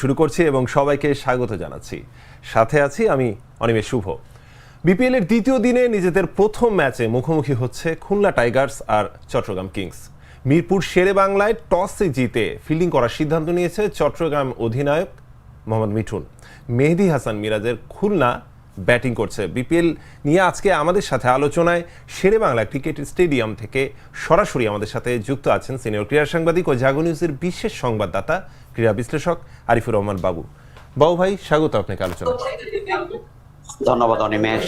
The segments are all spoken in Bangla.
শুরু করছি এবং সবাইকে স্বাগত জানাচ্ছি। সাথে আছি আমি অনিমেষ শুভ। বিপিএল এর দ্বিতীয় দিনে নিজেদের প্রথম ম্যাচে মুখোমুখি হচ্ছে খুলনা টাইগার্স আর চট্টগ্রাম কিংস। মিরপুর শেরে বাংলায় টসে জিতে ফিল্ডিং করার সিদ্ধান্ত নিয়েছে চট্টগ্রাম অধিনায়ক মোহাম্মদ মিঠুন। মেহেদি হাসান মিরাজের খুলনা ব্যাটিং করছে বিপিএল নিয়ে আজকে আমাদের সাথে আলোচনায় শেরে বাংলা ক্রিকেট স্টেডিয়াম থেকে সরাসরি আমাদের সাথে যুক্ত আছেন সিনিয়র ক্রীড়া সাংবাদিক ও জাগো নিউজের বিশেষ সংবাদদাতা ক্রীড়া বিশ্লেষক আরিফুর রহমান বাবু। বাবু ভাই স্বাগত আপনাকে আলোচনা ধন্যবাদ অনিমেষ।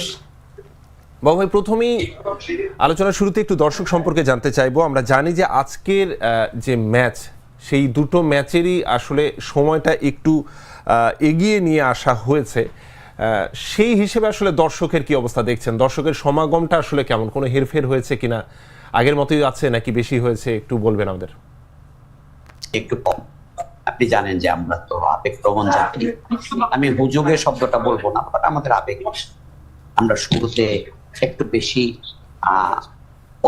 বাবু ভাই প্রথমেই আলোচনার শুরুতে একটু দর্শক সম্পর্কে জানতে চাইব। আমরা জানি যে আজকের যে ম্যাচ সেই দুটো ম্যাচেরই আসলে সময়টা একটু এগিয়ে নিয়ে আসা হয়েছে। সেই হিসেবে আসলে দর্শকের কি অবস্থা দেখছেন? দর্শকের সমাগমটা আসলে কেমন? কোনো হেরফের হয়েছে কিনা? আগের মতোই আছে নাকি বেশি হয়েছে? একটু বলবেন আমাদের। একটু কম। আপনি জানেন যে আমরা তো আবেগ প্রবণ জাতি। আমি হুজুগের শব্দটা বলব না বাট আমাদের আবেগ আমরা শুরুতে একটু বেশি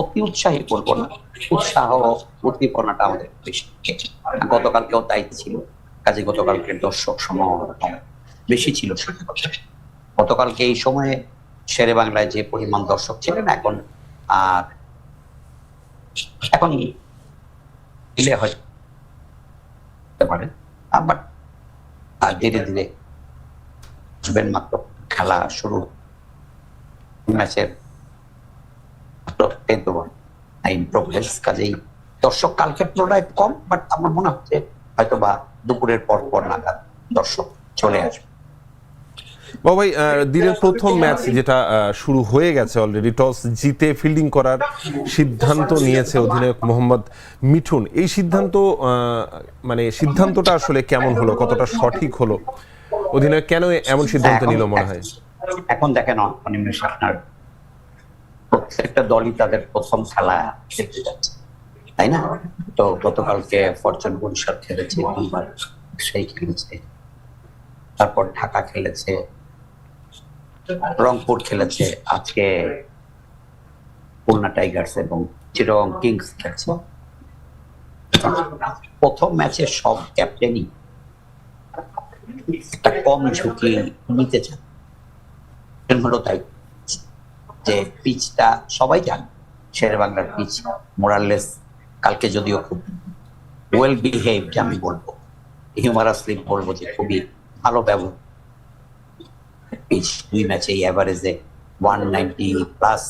অতি উৎসাহী বলব না উৎসাহ উদ্দীপনাটা আমাদের বেশি। গতকালকেও তাই ছিল কাজে গতকালকে দর্শক সমূহ বেশি ছিল গতকালকে এই সময়ে শেরে বাংলায় যে পরিমাণ দর্শক ছিলেন এখন আর এখন দিলে হয়তো হতে পারে বাট ধীরে ধীরে বুঝবেন মাত্র খেলা শুরু ম্যাচের কাজেই দর্শক কালকের তুলনায় কম বাট আমার মনে হচ্ছে হয়তো বা দুপুরের পর পর নাগাদ দর্শক চলে আসবে। বাবু ভাই আহ, দিনের প্রথম ম্যাচ যেটা শুরু হয়ে গেছে অলরেডি টস জিতে ফিল্ডিং করার সিদ্ধান্ত নিয়েছে অধিনায়ক মোহাম্মদ মিঠুন। এই সিদ্ধান্ত আহ, মানে সিদ্ধান্তটা আসলে কেমন হলো? কতটা সঠিক হলো? অধিনায়ক কেন এমন সিদ্ধান্ত নিল মনে হয়? এখন দেখেন অনিমেষ আপনার প্রত্যেকটা দলই তাদের প্রথম খেলা খেলতে যাচ্ছে তাই না? তো গতকালকে ফরচুন বরিশাল খেলেছে সেই খেলেছে তারপর ঢাকা খেলেছে রংপুর খেলেছে, আজকে খুলনা টাইগার্স এবং চিরং কিংস খেলছে। প্রথম ম্যাচে সব ক্যাপ্টেনই একটা কম ঝুঁকি নিতে চান। হলো তাই যে পিচটা সবাই জানে শেরে বাংলার পিচ মোরাললেস কালকে যদিও খুব ওয়েল বিহেভড আমি বলব, হিউমারাসলি বলব যে খুবই ভালো ব্যবহার। পিচ দুই ম্যাচে অ্যাভারেজে ওয়ান নাইনটি প্লাস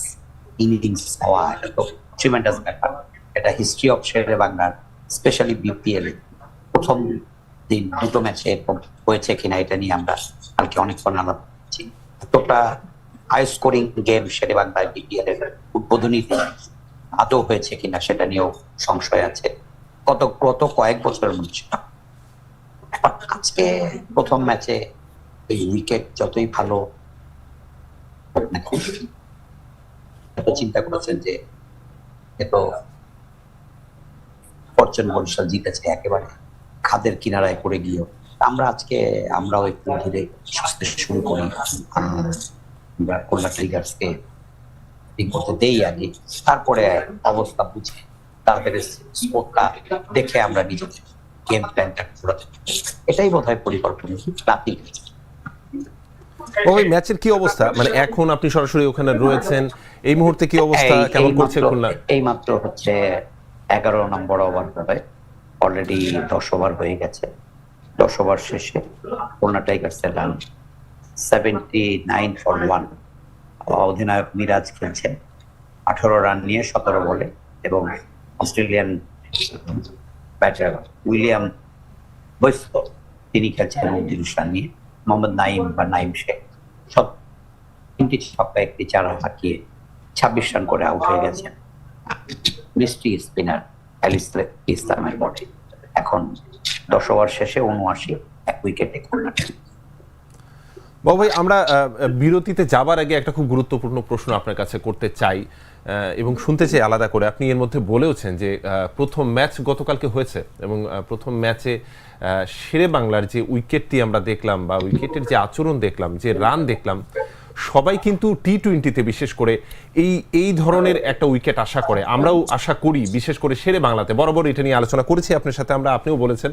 ইনিংস হওয়া তো ট্রিমেন্ডাস ব্যাপার এটা হিস্ট্রি অফ শেরে বাংলার স্পেশালি বিপিএল প্রথম দিন দুটো ম্যাচে হয়েছে কিনা এটা নিয়ে আমরা কালকে অনেকক্ষণ আলাপ করছি। এতটা হাই স্কোরিং গেম শেরে বাংলায় বিপিএল এর উদ্বোধনী আদৌ হয়েছে কিনা সেটা নিয়েও সংশয় আছে। কত গত কয়েক বছরের মধ্যে। আজকে প্রথম ম্যাচে এই উইকেট যতই ভালো চিন্তা করেছেন যে এত ফরচুন বরিশাল জিতেছে একেবারে খাদের কিনারায় করে গিয়েও আমরা আজকে আমরাও একটু ধীরে সুস্থে শুরু করি আমরা খুলনা টাইগার্সকে ঠিক করতে দেই আগে তারপরে অবস্থা বুঝে তারপরে স্কোরটা দেখে আমরা নিজেদের গেম প্ল্যানটা ঘোরাতে এটাই বোধ হয় পরিকল্পনা নাথিং ও ভাই ম্যাচের কি অবস্থা? মানে এখন আপনি সরাসরি ওখানে রয়েছেন এই মুহূর্তে কি অবস্থা? কেমন করছে খুলনা? এই মাত্র হচ্ছে এগারো নম্বর ওভার হবে। অলরেডি দশ ওভার হয়ে গেছে। দশ ওভার শেষে খুলনা টাইগার্স এর run seventy nine for one অধিনায়ক মিরাজ খেলছেন। আঠারো রান নিয়ে সতেরো বলে এবং অস্ট্রেলিয়ান ব্যাটার উইলিয়াম বৈস্ত তিনি খেলছেন উনত্রিশ রান নিয়ে। মোহাম্মদ নাইম বা নাইম শেখ। তিনটি ছক্কা একটি চারা হাঁকিয়ে ছাব্বিশ রান করে আউট হয়ে গেছেন মিষ্টি স্পিনার অ্যালিস ইসলামের বটে এখন দশ ওভার শেষে উনআশি, এক উইকেটে খুলনা বাবু ভাই, আমরা বিরতিতে যাবার আগে একটা খুব গুরুত্বপূর্ণ প্রশ্ন আপনার কাছে করতে চাই। এবং শুনতে চাই আলাদা করে। আপনি এর মধ্যে বলেওছেন যে প্রথম ম্যাচ গতকালকে হয়েছে এবং প্রথম ম্যাচে শেরে বাংলার যে উইকেটটি আমরা দেখলাম বা উইকেটের যে আচরণ দেখলাম, যে রান দেখলাম, সবাই কিন্তু টি টোয়েন্টিতে বিশেষ করে এই এই ধরনের একটা উইকেট আশা করে। আমরাও আশা করি, বিশেষ করে শেরে বাংলাতে। বরাবর এটা নিয়ে আলোচনা করেছি আপনার সাথে, আমরা আপনিও বলেছেন।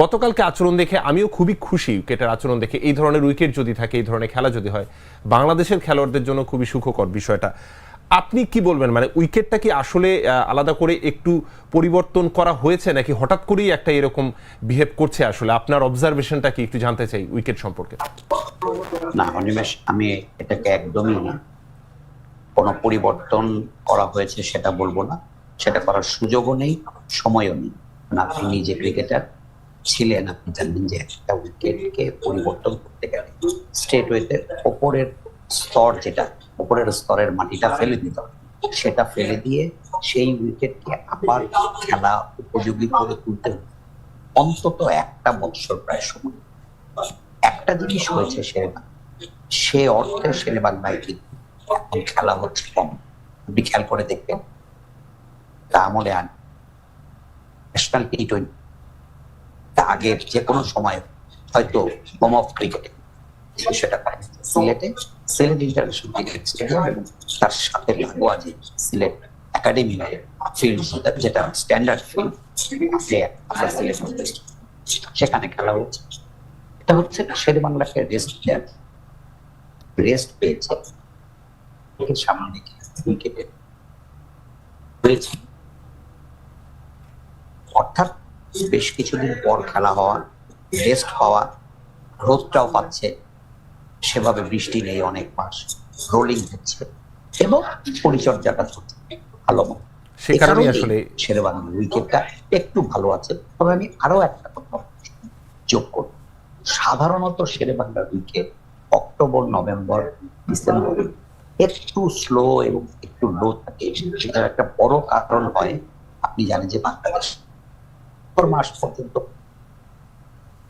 গতকালকে আচরণ দেখে আমিও খুবই খুশি উইকেটের আচরণ দেখে। এই ধরনের উইকেট যদি থাকে, এই ধরনের খেলা যদি হয়, বাংলাদেশের খেলোয়াড়দের জন্য খুবই সুখকর বিষয়টা। আপনি কি বলবেন? মানে উইকেটটা কি আসলে আলাদা করে একটু পরিবর্তন করা হয়েছে নাকি হঠাৎ করেই একটা এরকম বিহেভ করছে আসলে? আপনার অবজারভেশনটা কি একটু জানতে চাই উইকেট সম্পর্কে। না আমি এটাকে একদমই কোনো পরিবর্তন করা হয়েছে সেটা বলব না। সেটা করার সুযোগও নেই, সময়ও নেই। আপনি নিজে ক্রিকেটার ছিলেন, আপনি জানেন যে একটা উইকেটকে পরিবর্তন করতে গেলে স্টেট ওয়েতে ওপরের স্তর যেটা ওপরের স্তরের মাটিটা ফেলে দিতে হবে। সেটা ফেলে দিয়ে সেই উইকেটকে আবার খেলা উপযোগী করে তুলতে। অন্তত একটা বৎসর প্রায় সময়। একটা জিনিস হয়েছে শেরে সে অর্থে কিন্তু এখন খেলা হচ্ছে কম। আপনি খেয়াল করে দেখবেন। তা আমলে আন। ন্যাশনাল টি টোয়েন্টি আগের যে কোনো সময় হয়তো হোম অফ ক্রিকেটে সেটা সিলেটে সিলেট ইন্টারন্যাশনাল তার সাথে লাগোয়া যে সিলেট একাডেমি ফিল্ড যেটা স্ট্যান্ডার্ড ফিল্ড সেখানে খেলা হচ্ছে। এটা হচ্ছে শের বাংলাকে রেস্ট দেন রেস্ট পেয়েছে। সামনে উইকেটে হয়েছে। অর্থাৎ বেশ কিছুদিন পর খেলা হওয়া রেস্ট হওয়া রোদটাও পাচ্ছে। সেভাবে বৃষ্টি নেই অনেক মাস। রোলিং হচ্ছে এবং পরিচর্যাটা চলছে ভালো আসলে শেরবাংলা উইকেটটা একটু ভালো আছে। তবে আমি আরও একটা কথা যোগ করব। সাধারণত শেরেবাংলার উইকেট অক্টোবর নভেম্বর ডিসেম্বর একটু স্লো এবং একটু লো থাকে। সেটার একটা বড় কারণ হয় আপনি জানেন যে বাংলাদেশ মাস পর্যন্ত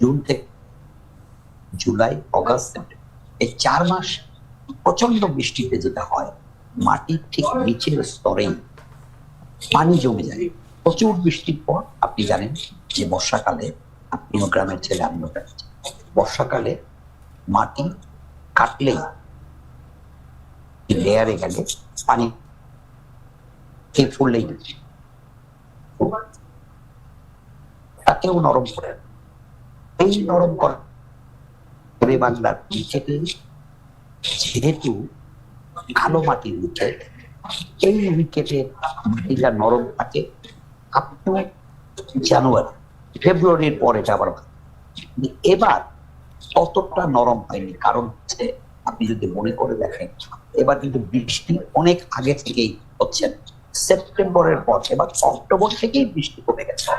জুন থেকে জুলাই অগাস্ট সেপ্টেম্বর এই চার মাস প্রচণ্ড বৃষ্টিতে যেটা হয়, মাটির ঠিক নিচের স্তরে পানি জমে যায়। প্রচুর বৃষ্টির পর আপনি জানেন যে বর্ষাকালে আপনিও গ্রামের ছেলে আমিও বর্ষাকালে মাটি কাটলেই লেয়ারে গেলে পানি এই ফুললেই তাকেও নরম করে, এই নরম করা করে বাংলার ক্রিকেটে যেহেতু কালো মাটির উইকেট এই উইকেটে মাটিটা নরম থাকে, আপনি জানুয়ারি, ফেব্রুয়ারির পর। কিন্তু এবার অতটা নরম হয়নি, কারণ হচ্ছে আপনি যদি মনে করে দেখেন, এবার কিন্তু বৃষ্টি অনেক আগে থেকেই হচ্ছে সেপ্টেম্বরের পর এবার অক্টোবর থেকেই বৃষ্টি কমে গেছে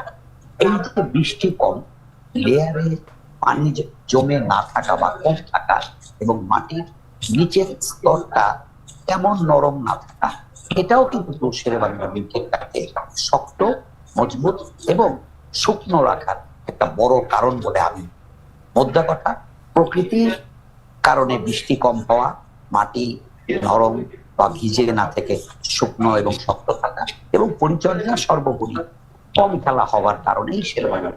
এই যে বৃষ্টি কম লেয়ারে পানি জমে না থাকা বা কম থাকা এবং মাটির নিচের স্তরটা তেমন নরম না থাকা, এটাও কিন্তু তুলসের বাংলা উইকেটটাকে শক্ত, মজবুত এবং শুকনো রাখার একটা বড় কারণ বলে আমি মোদ্দা কথা। প্রকৃতির কারণে বৃষ্টি কম হওয়া, মাটি নরম বা ভিজে না থেকে শুকনো এবং শক্ত থাকা এবং পরিচর্যা সর্বোপরি কম খেলা হওয়ার কারণেই শেরবাংলা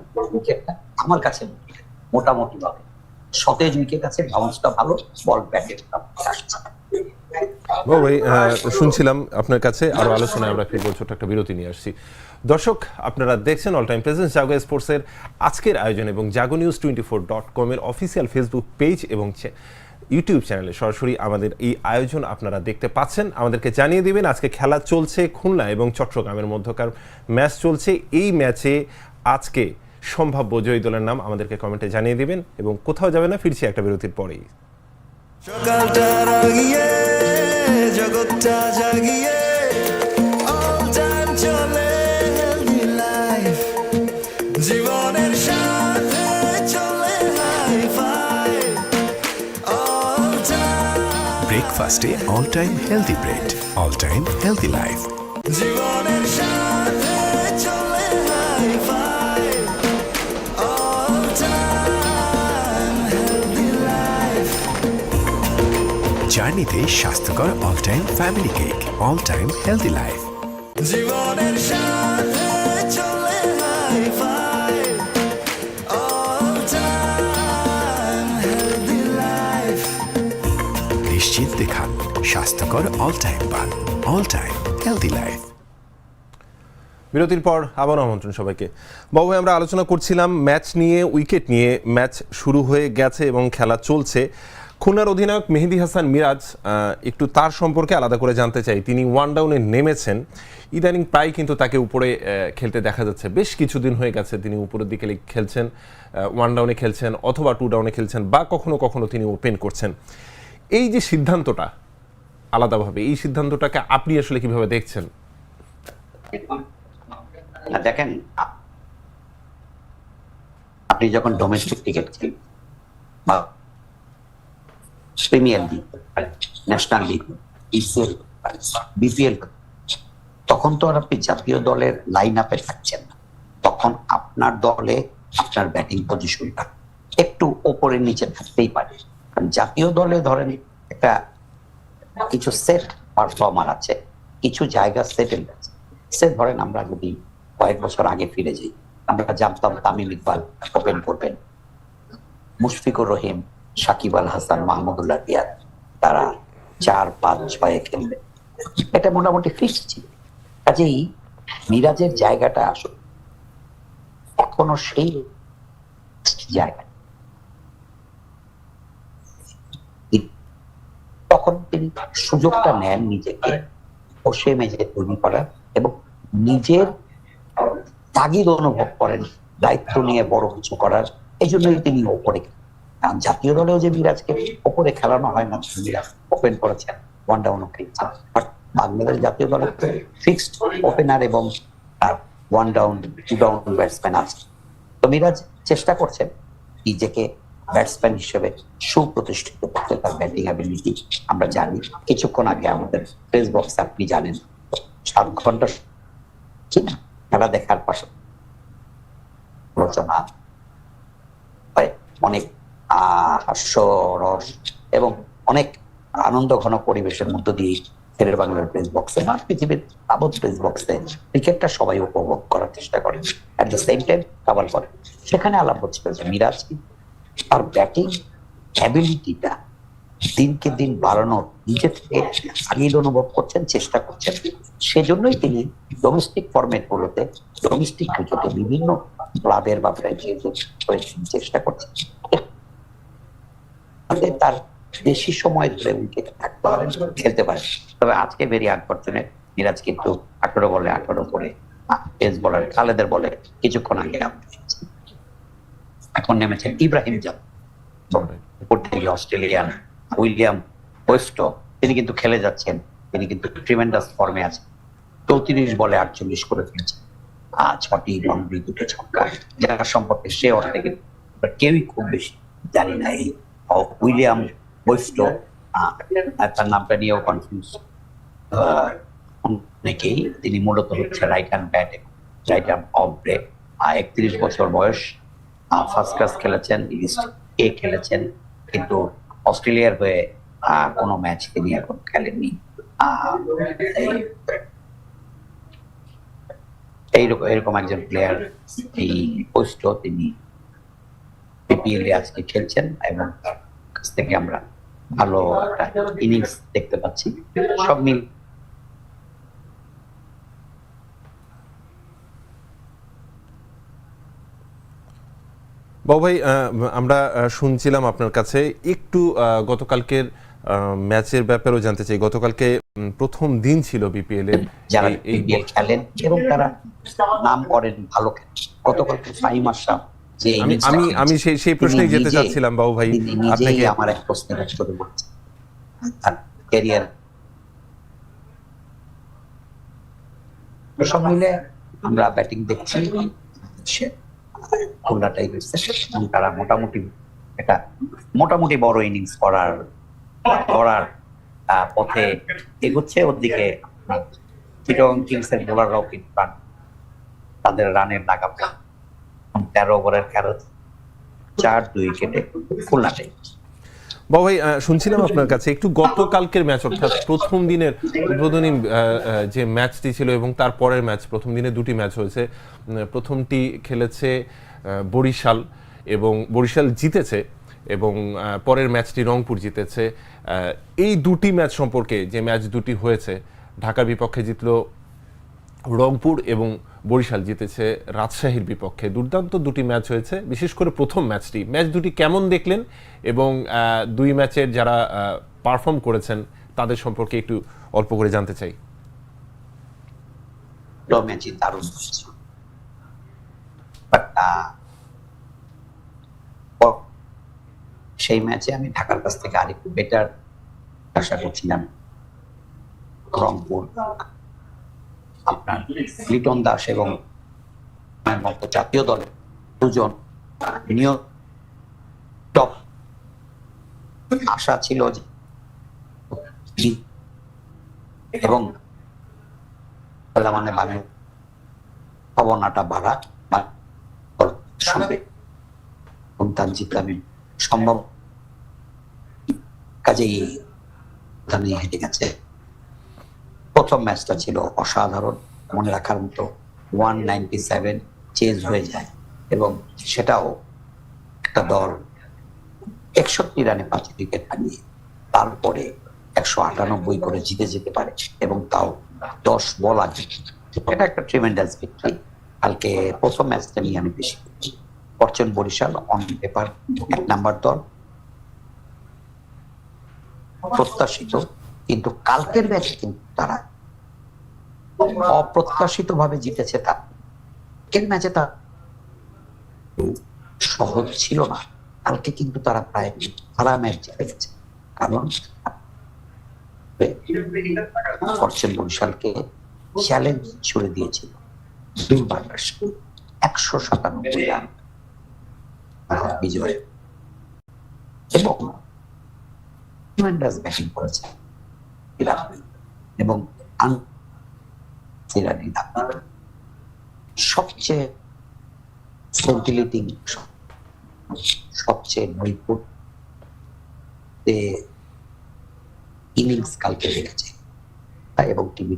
আমার কাছে মোটামুটি ভাবে সতেজ উইকেট আছে বাউন্সটা ভালো বল ব্যাটে আসছে বাবু ভাই আহ, শুনছিলাম আপনার কাছে আরও আলোচনায় আমরা ফিরবো ছোট একটা বিরতি নিয়ে আসছি। দর্শক আপনারা দেখছেন অল টাইম প্রেজেন্স জাগো স্পোর্টসের আজকের আয়োজন এবং Jago news twenty four dot কমের অফিসিয়াল ফেসবুক পেজ এবং ইউটিউব চ্যানেলে সরাসরি আমাদের এই আয়োজন আপনারা দেখতে পাচ্ছেন। আমাদেরকে জানিয়ে দিবেন আজকে খেলা চলছে খুলনা এবং চট্টগ্রামের মধ্যকার ম্যাচ চলছে। এই ম্যাচে আজকে সম্ভাব্য জয়ী দলের নাম আমাদেরকে কমেন্টে জানিয়ে দিবেন এবং কোথাও যাবে না ফিরছি একটা বিরতির পরেই। সকালটা রাগিয়ে জগৎটা জাগিয়ে অল টাইম চলে হেলদি লাইফ জীবনের সাথে চলে হাই ফাই অল টাইম ব্রেকফাস্টে all time healthy bread all time healthy life জীবনের জার্নিতে স্বাস্থ্যকর all time family cake all time healthy life জীবনের সাথে চলে hi fi all time healthy life নিশ্চিন্তে খান স্বাস্থ্যকর অল টাইম পান অল টাইম হেলদি লাইফ বিরতির পর আবার আমন্ত্রণ সবাইকে। বাবু আমরা আলোচনা করছিলাম ম্যাচ নিয়ে উইকেট নিয়ে। ম্যাচ শুরু হয়ে গেছে এবং খেলা চলছে। খুলনার অধিনায়ক মেহেদি হাসান মিরাজ একটু তার সম্পর্কে আলাদা করে জানতে চাই। তিনি ওয়ান ডাউনে নেমেছেন। ইদানিং প্রায় কিন্তু তাকে উপরে খেলতে দেখা যাচ্ছে। বেশ কিছুদিন হয়ে গেছে তিনি উপরের দিকে খেলছেন ওয়ান ডাউনে খেলছেন অথবা টু ডাউনে খেলছেন বা কখনো কখনো তিনি ওপেন করছেন। এই যে সিদ্ধান্তটা আলাদাভাবে, এই সিদ্ধান্তটাকে আপনি আসলে কীভাবে দেখছেন? দেখেন আপনি যখন ডোমেস্টিক ক্রিকেট খেলেন বা বিপিএল তখন তো আর আপনি জাতীয় দলের লাইন আপে থাকছেন না তখন আপনার দলে আপনার ব্যাটিং পজিশনটা একটু ওপরের নিচে থাকতেই পারে জাতীয় দলে ধরেন একটা কিছু সেট পারফর্মার আছে কিছু জায়গা সেটেল আছে সে ধরেন আমরা যদি কয়েক বছর আগে ফিরে যাই আমরা জানতাম তামিম ইকবাল ওপেন করবেন মুশফিকুর রহিম সাকিব আল হাসান, মাহমুদুল্লাহ রিয়াদ তারা চার, পাঁচ ছয়ে খেলবে এটা মোটামুটি ফিক্স ছিল। কাজেই মিরাজের জায়গাটা আসলে। এখনও সেই জায়গা তখন তিনি সুযোগটা নেন নিজেকে বসে মেঝে তৈরি করার এবং নিজের তাগিদ অনুভব করেন, দায়িত্ব নিয়ে বড় কিছু করার। এই জন্যই তিনি ওপরে জাতীয় দলেও যে মিরাজকে ওপরে খেলানো হয় না মিরাজ ওপেন করেছেন ওয়ান ডাউন বাট বাংলাদেশ জাতীয় দলের ফিক্সড ওপেনার এবং one down two down batsman আছে। তো মিরাজ চেষ্টা করছেন নিজেকে ব্যাটসম্যান হিসেবে সুপ্রতিষ্ঠিত করতে, তার ব্যাটিং অ্যাবিলিটি আমরা জানি। কিছুক্ষণ আগে আমাদের প্রেস বক্স আপনি জানেন, সাত ঘণ্টা খেলা দেখার পাশে রচনা অনেক হাস্য রস এবং অনেক আনন্দ ঘন পরিবেশের মধ্য দিয়ে ফেরের বাংলার প্রেস বক্সে বা পৃথিবীর আবদ্ধ প্রেস বক্সে ক্রিকেটটা সবাই উপভোগ করার চেষ্টা করে। অ্যাট দ্য সেম টাইম কাবার করে। সেখানে আলাপ হচ্ছিল যে মিরাজ, তার ব্যাটিং অ্যাবিলিটিটা দিনকে দিন বাড়ানোর নিজে থেকে আগিয়ে অনুভব করছেন, চেষ্টা করছেন। সেজন্যই তিনি ডোমেস্টিক ফরম্যাট গুলোতে ডোমেস্টিক ক্রিকেটে বিভিন্ন ক্লাবের বা ফ্র্যাঞ্চাইজি চেষ্টা করছেন। তার বেশি সময় ধরে উইকেটে থাকতে খেলতে পারেন তবে আজকে ভেরি আনফর্চুনেট মিরাজ কিন্তু আঠারো বলে আঠারো করে পেস বলার খালেদের বলে কিছুক্ষণ আগে এখন নেমেছেন ইব্রাহিম অস্ট্রেলিয়ান উইলিয়াম ওয়েস্টো তিনি কিন্তু খেলে যাচ্ছেন, তিনি কিন্তু ট্রিমেন্ডাস ফর্মে আছেন। চৌত্রিশ বলে আটচল্লিশ করে ফেলছেন ছটি বাউন্ডারি দুটো ছক্কা, যারা সম্পর্কে সে অর্থে কেউই খুব বেশি জানি না এই আহ, উইলিয়াম আহ, তার নামটা নিয়েও কনফিউজ অনেকেই তিনি মূলত হচ্ছে right hand bat right hand off break একত্রিশ বছর বয়স ফার্স্ট ক্লাস খেলেছেন লিস্ট এ খেলেছেন কিন্তু অস্ট্রেলিয়ার হয়ে কোনো ম্যাচ তিনি এখন খেলেননি। এইরকম এরকম একজন প্লেয়ার এই পোস্ট তিনি বিপিএল এ আজকে খেলছেন এবং তার কাছ থেকে আমরা ভালো একটা ইনিংস দেখতে পাচ্ছি। সব মিল বাবু ভাই আমরা শুনছিলাম আপনার কাছে একটু আহ, গতকালকের আহ, ম্যাচের ব্যাপারেও জানতে চাই। গতকালকে প্রথম দিন ছিল বিপিএল এর যারা বিপিএল খেলেন এবং তারা নাম করেন ভালো গতকালকে ফাইম আশরাফ যে আমি আমি সেই সেই প্রশ্নেই যেতে চাচ্ছিলাম বাবু ভাই আপনাকে আমার এক প্রশ্নের উত্তরে বলছেন তার ক্যারিয়ার সব মিলে আমরা ব্যাটিং দেখছি। খুলনা টাইগার্স তারা মোটামুটি একটা মোটামুটি বড় ইনিংস করার করার পথে এগোচ্ছে। ওদিকে চিটং কিংস এর বোলাররাও কিন্তু তাদের রানের নাগাম তেরো ওভারের খেলা। চার, দুই উইকেটে খুলনা টাইগার্স বাবু ভাই শুনছিলাম আপনার কাছে, একটু গতকালকের ম্যাচ, অর্থাৎ প্রথম দিনের উদ্বোধনী যে ম্যাচটি ছিল এবং তার পরের ম্যাচ, প্রথম দিনে দুটি ম্যাচ হয়েছে। প্রথমটি খেলেছে বরিশাল এবং বরিশাল জিতেছে এবং পরের ম্যাচটি রংপুর জিতেছে। এই দুটি ম্যাচ সম্পর্কে যে ম্যাচ দুটি হয়েছে ঢাকার বিপক্ষে জিতলো রংপুর এবং বরিশাল জিতেছে রাজশাহীর বিপক্ষে। দুর্দান্ত দুটি ম্যাচ হয়েছে, বিশেষ করে প্রথম ম্যাচটি। ম্যাচ দুটি কেমন দেখলেন? এবং দুই ম্যাচের যারা পারফর্ম করেছেন, তাদের সম্পর্কে একটু অল্প করে জানতে চাই। সেই ম্যাচে আমি ঢাকার কাছ থেকে আরেকটু বেটার আশা করছিলাম। রংপুর। আপনার লিটন দাস এবং মতো জাতীয় দলের দুজন নিয়ম টপ আশা ছিল যে এবং মানে মানে ভাবনাটা বাড়া শুনবে। সন্তান জিতলামে সম্ভব। কাজেই হেঁটে গেছে। প্রথম ম্যাচটা ছিল অসাধারণ, মনে রাখার মতো ওয়ান নাইনটি সেভেন চেঞ্জ হয়ে যায় এবং সেটাও একটা দল একষট্টি রানে পাঁচ উইকেট হারিয়ে তারপরে একশো আটানব্বই করে জিতে যেতে পারে এবং তাও দশ বল আগে এটা একটা ট্রিমেন্ডাস ভিক্টরি কালকে প্রথম ম্যাচটা নিয়ে আমি বেশি ফরচুন বরিশাল অন পেপার এক নাম্বার দল। প্রত্যাশিত, কিন্তু কালকের ম্যাচে কিন্তু তারা অপ্রত্যাশিত ভাবে জিতেছে তা। কেন ম্যাচে তা সহজ ছিল না। কালকে কিন্তু তারা প্রায় সারা ম্যাচ জিতে গেছে। কারণ ফরচুন বরিশালকে চ্যালেঞ্জ ছুড়ে দিয়েছিল দুই বাংলাদেশ একশো সাতানব্বই রান বিজয়। এবং ব্যাটিং করেছে। এবং ইরানি দাম। সবচেয়ে সেন্টিলিটিং সবচেয়ে নৈপুণ ইনিংস কালকে রেখেছে এবং টিভি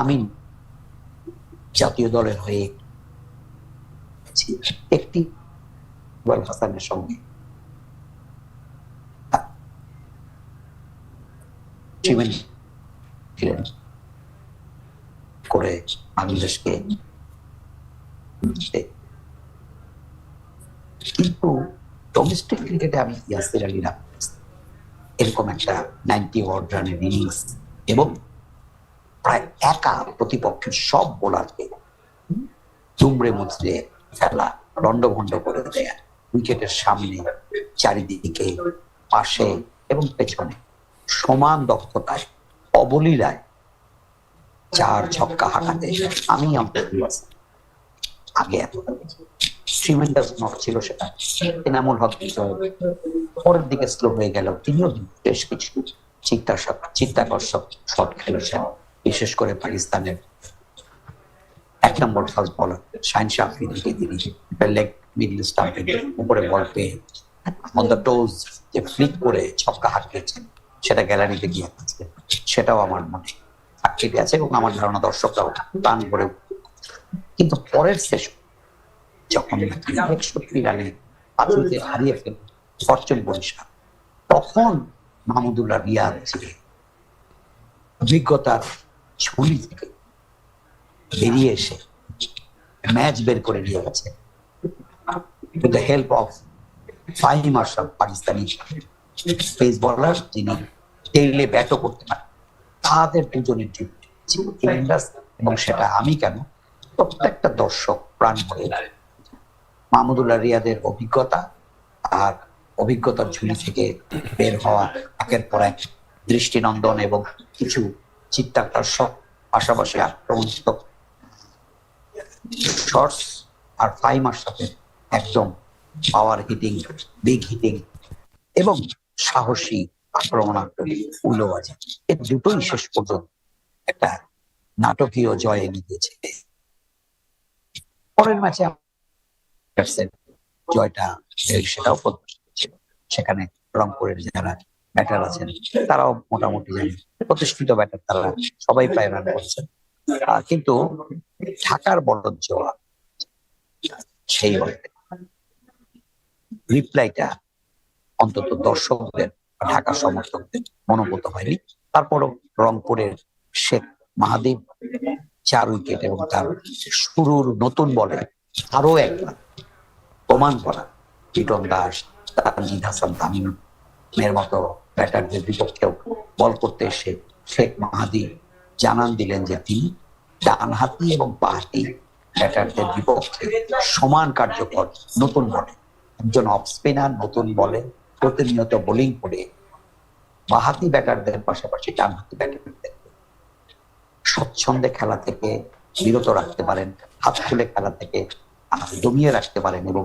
আমি জাতীয় দলের হয়ে একটি ইকবাল হাসানের সঙ্গে। ছিলেন করে বাংলাদেশকে কিন্তু ডোমেস্টিক ক্রিকেটে আমি ইয়াসির আলী রাফিজ এরকম একটা নাইনটি ওয়ার্ড রানের ইনিংস এবং প্রায় একা প্রতিপক্ষের সব বোলারকে দুমড়ে মুচড়ে ফেলা লন্ডভন্ড করে দেয়া। উইকেটের সামনে, চারিদিকে, পাশে এবং পেছনে সমান দক্ষতায় অবলীলায় চার ছক্কা হাঁকাতে আমি আগে এত ট্রিমেন্ডাস নক ছিল সেটা। এনামুল হক বিজয় পরের দিকে স্লো হয়ে গেল। তিনিও বেশ কিছু চিত্তা চিত্তাকর্ষক শট খেলেছেন। বিশেষ করে পাকিস্তানের এক নম্বর ফার্স্ট বলার শাইন শাহরিদিকে তিনি লেগ মিডল স্টাম্পের উপরে বল পেয়ে অন দ্য টোজ যে ফ্লিক করে ছক্কা হাঁকিয়েছেন, সেটা গ্যালারিতে গিয়ে সেটাও আমার মনে আক্ষেপে আছে এবং আমার ধারণা দর্শকরাও টান করে কিন্তু পরের সেশন যখন একষট্টি রানে পাঁচুতে হারিয়ে ফেল ফরচুন বরিশাল তখন মাহমুদুল্লাহ রিয়াদ যে অভিজ্ঞতার ঝুলি থেকে বেরিয়ে এসে ম্যাচ বের করে নিয়ে গেছে। With the help of Fahim Ashraf Pakistani pace bowler যিনি টেইলে ব্যাটও করতে পারেন। তাদের দুজনের tremendous এবং সেটা আমি কেন? প্রত্যেকটা দর্শক প্রাণ করে মাহমুদুল্লাহ রিয়াদের অভিজ্ঞতা আর অভিজ্ঞতার ঝুলি থেকে বের হওয়া একের পর এক দৃষ্টিনন্দন এবং কিছু চিত্তাকর্ষক পাশাপাশি আক্রমণাত্মক শর্টস আর ফাইভ আশরাফের একদম পাওয়ার হিটিং বিগ হিটিং এবং সাহসী আক্রমণাত্মক উল্লোবাজি এর দুটোই শেষ পর্যন্ত একটা নাটকীয় জয় এনে দিয়েছে। পরের ম্যাচে জয়টা সেটাও সেখানে রংপুরের যারা ব্যাটার আছেন, তারাও মোটামুটি জানি প্রতিষ্ঠিত ব্যাটার তারা সবাই প্রায় রান করছেন। কিন্তু ঢাকার বড় জোয়া সেই রিপ্লাইটা অন্তত দর্শকদের বা ঢাকা সমর্থকদের মনোভূত হয়নি। তারপরও রংপুরের শেখ মাহাদিব চার উইকেট এবং তার শুরুর নতুন বলে আরও একবার প্রমাণ করা লিটন দাস, তানজিদ হাসান তামিমের মতো ব্যাটারদের বিপক্ষেও বল করতে এসে শেখ মাহাদি জানান দিলেন যে তিনি ডানহাতি এবং বাহাতি ব্যাটারদের বিপক্ষে সমান কার্যকর, নতুন বলে। একজন অফ স্পিনার নতুন বলে প্রতিনিয়ত বোলিং করে বাহাতি ব্যাটারদের পাশাপাশি ডানহাতি ব্যাটারদের স্বচ্ছন্দে খেলা থেকে বিরত রাখতে পারেন, হাত খুলে খেলা থেকে দমিয়ে রাখতে পারেন এবং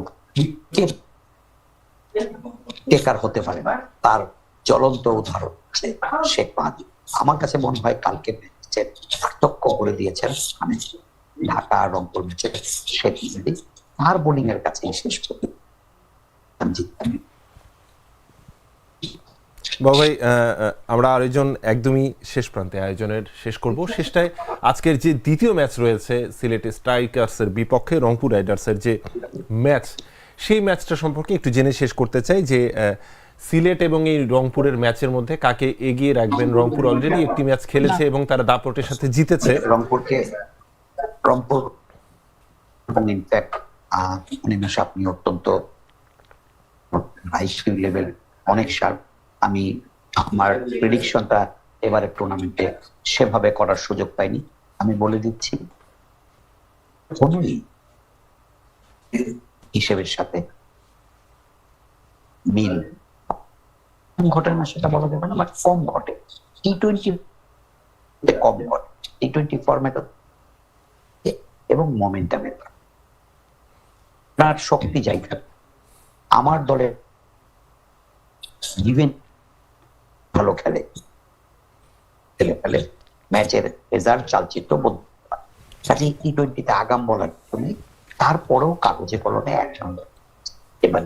টেকার হতে পারে তার জ্বলন্ত উদাহরণ শেখ মাহাদি আমার কাছে মনে হয় কালকে ম্যাচের পার্থক্য করে দিয়েছেন মানে ঢাকা রংপুর ম্যাচে শেখ মাহাদি তার বোলিং এর কাছে শেষ করি তামিম। বাবা ভাই আমরা আয়োজন একদমই শেষ প্রান্তে আয়োজনের শেষ করব। শেষটায় আজকের যে দ্বিতীয় ম্যাচ রয়েছে সিলেট স্ট্রাইকার্সের বিপক্ষে, রংপুর রাইডার্সের যে ম্যাচ, সেই ম্যাচটা সম্পর্কে একটু জেনে শেষ করতে চাই যে সিলেট এবং এই রংপুরের ম্যাচের মধ্যে কাকে এগিয়ে রাখবেন? রংপুর অলরেডি একটি ম্যাচ খেলেছে এবং তারা দাপটের সাথে জিতেছে। রংপুরকে রংপুর ইনফ্যাক্ট অনিমেষ আপনি অত্যন্ত আইসিউ লেভেল, অনেক শার্প আমি আমার প্রেডিকশনটা এবারে টুর্নামেন্টে সেভাবে করার সুযোগ পাইনি। আমি বলে দিচ্ছি কোনই হিসেবের সাথে মিল ঘটে না সেটা বলা যাবে না বাট কম ঘটে। টি টোয়েন্টি কম ঘটে। টি টোয়েন্টি ফরম্যাট এবং মোমেন্টামের আপনার শক্তি জায়গা আমার দলে ইভেন ভালো খেলে। খেলে ফেলে ম্যাচের রেজাল্ট চালচিত্র বদলে কাজে টি টোয়েন্টিতে আগাম বলার নেই তারপরেও কাগজে কলমে একসঙ্গে এবার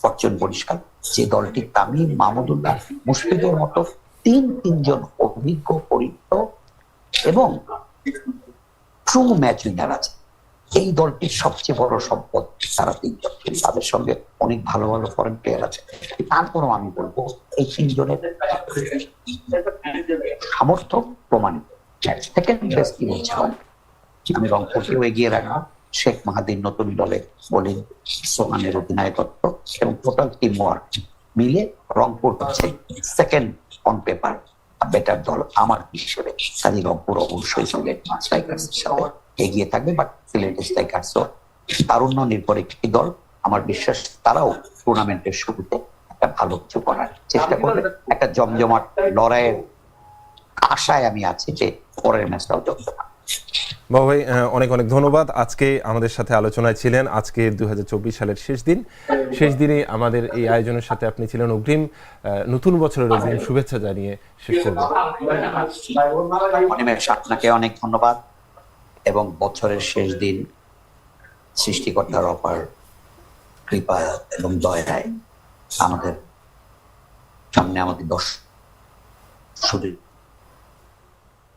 ফরচুন পরিষ্কার। যে দলটি তামিম মাহমুদুল্লাহ মুশফিকের মতো তিন, তিনজন অভিজ্ঞ পরিচিত এবং ট্রু ম্যাচ উইনার আছে। এই দলটির সবচেয়ে বড় সম্পদ তারা তিনজন। তাদের সঙ্গে অনেক ভালো ভালো ফরেন প্লেয়ার আছে। তারপরও আমি বলব, এই তিনজনের সামর্থ্য প্রমাণিত। সেকেন্ড বেস্ট কি বলছে আমি রংপুরকেও এগিয়ে রাখব। শেখ মাহাদির নতুন দলে বোলিং, সোহানের অধিনায়কত্ব এবং টোটাল টিম ওয়ার্ক মিলে রংপুর হচ্ছে সেকেন্ড অন পেপার বেটার দল আমার হিসেবে। কাজী রংপুর অবশ্যই সঙ্গে। স্ট্রাইকার্স সাথে এগিয়ে থাকবে বাট সিলেট স্ট্রাইকার্সও তারুণ্য নির্ভর একটি দল। আমার বিশ্বাস তারাও টুর্নামেন্টের শুরুতে একটা ভালো কিছু করার চেষ্টা করবে। একটা জমজমাট লড়াইয়ের আশায় আমি আছি যে পরের ম্যাচটাও পারে বাবা ভাই অনেক অনেক ধন্যবাদ। আজকে আমাদের সাথে আলোচনায় ছিলেন আজকে দুই হাজার চব্বিশ সালের শেষ দিন। শেষ দিনে আমাদের এই আয়োজনের সাথে আপনি ছিলেন অগ্রিম। নতুন বছরের অগ্রিম শুভেচ্ছা জানিয়ে শেষ করব। আপনাকে অনেক ধন্যবাদ। এবং বছরের শেষ দিন সৃষ্টিকর্তার অপার কৃপা এবং দয়ায় আমাদের সামনে আমাদের দশ শুধু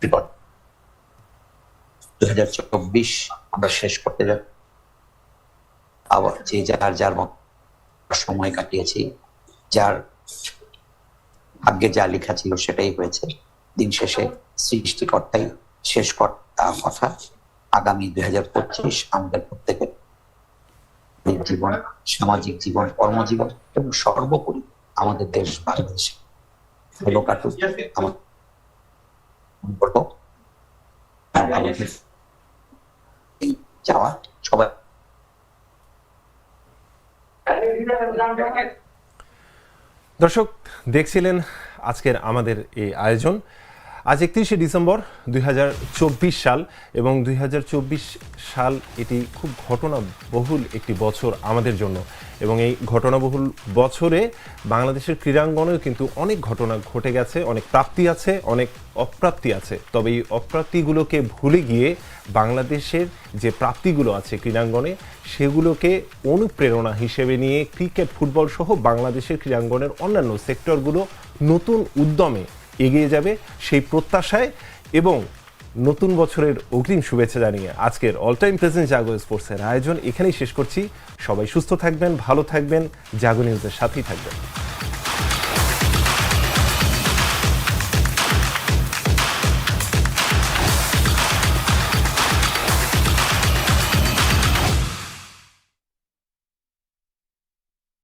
বিপদ দুই হাজার চব্বিশ আমরা শেষ করতে যাব। আবার যে যার যার মত সময় কাটিয়েছি, যার ভাগ্যে যা লেখা ছিল সেটাই হয়েছে। দিন শেষে সৃষ্টিকর্তাই শেষ কর্তা কথা। আগামী দুই হাজার পঁচিশ আমাদের প্রত্যেকের জীবন, সামাজিক জীবন, কর্মজীবন এবং সর্বোপরি আমাদের দেশ বাংলাদেশ। এই যাওয়া সবাই দর্শক, দেখছিলেন আজকের আমাদের এই আয়োজন। আজ একত্রিশে ডিসেম্বর দুই হাজার চব্বিশ সাল এবং দুই হাজার চব্বিশ সাল এটি খুব ঘটনা বহুল একটি বছর আমাদের জন্য এবং এই ঘটনাবহুল বছরে বাংলাদেশের ক্রীড়াঙ্গনেও কিন্তু অনেক ঘটনা ঘটে গেছে, অনেক প্রাপ্তি আছে, অনেক অপ্রাপ্তি আছে। তবে এই অপ্রাপ্তিগুলোকে ভুলে গিয়ে বাংলাদেশের যে প্রাপ্তিগুলো আছে ক্রীড়াঙ্গনে, সেগুলোকে অনুপ্রেরণা হিসেবে নিয়ে ক্রিকেট, ফুটবল সহ বাংলাদেশের ক্রীড়াঙ্গনের অন্যান্য সেক্টরগুলো নতুন উদ্যমে এগিয়ে যাবে সেই প্রত্যাশায় এবং নতুন বছরের অগ্রিম শুভেচ্ছা জানিয়ে আজকের অল টাইম প্রেজেন্ট জাগো স্পোর্টসের আয়োজন এখানেই শেষ করছি। সবাই সুস্থ থাকবেন, ভালো থাকবেন, জাগো নিউজের সাথেই থাকবেন।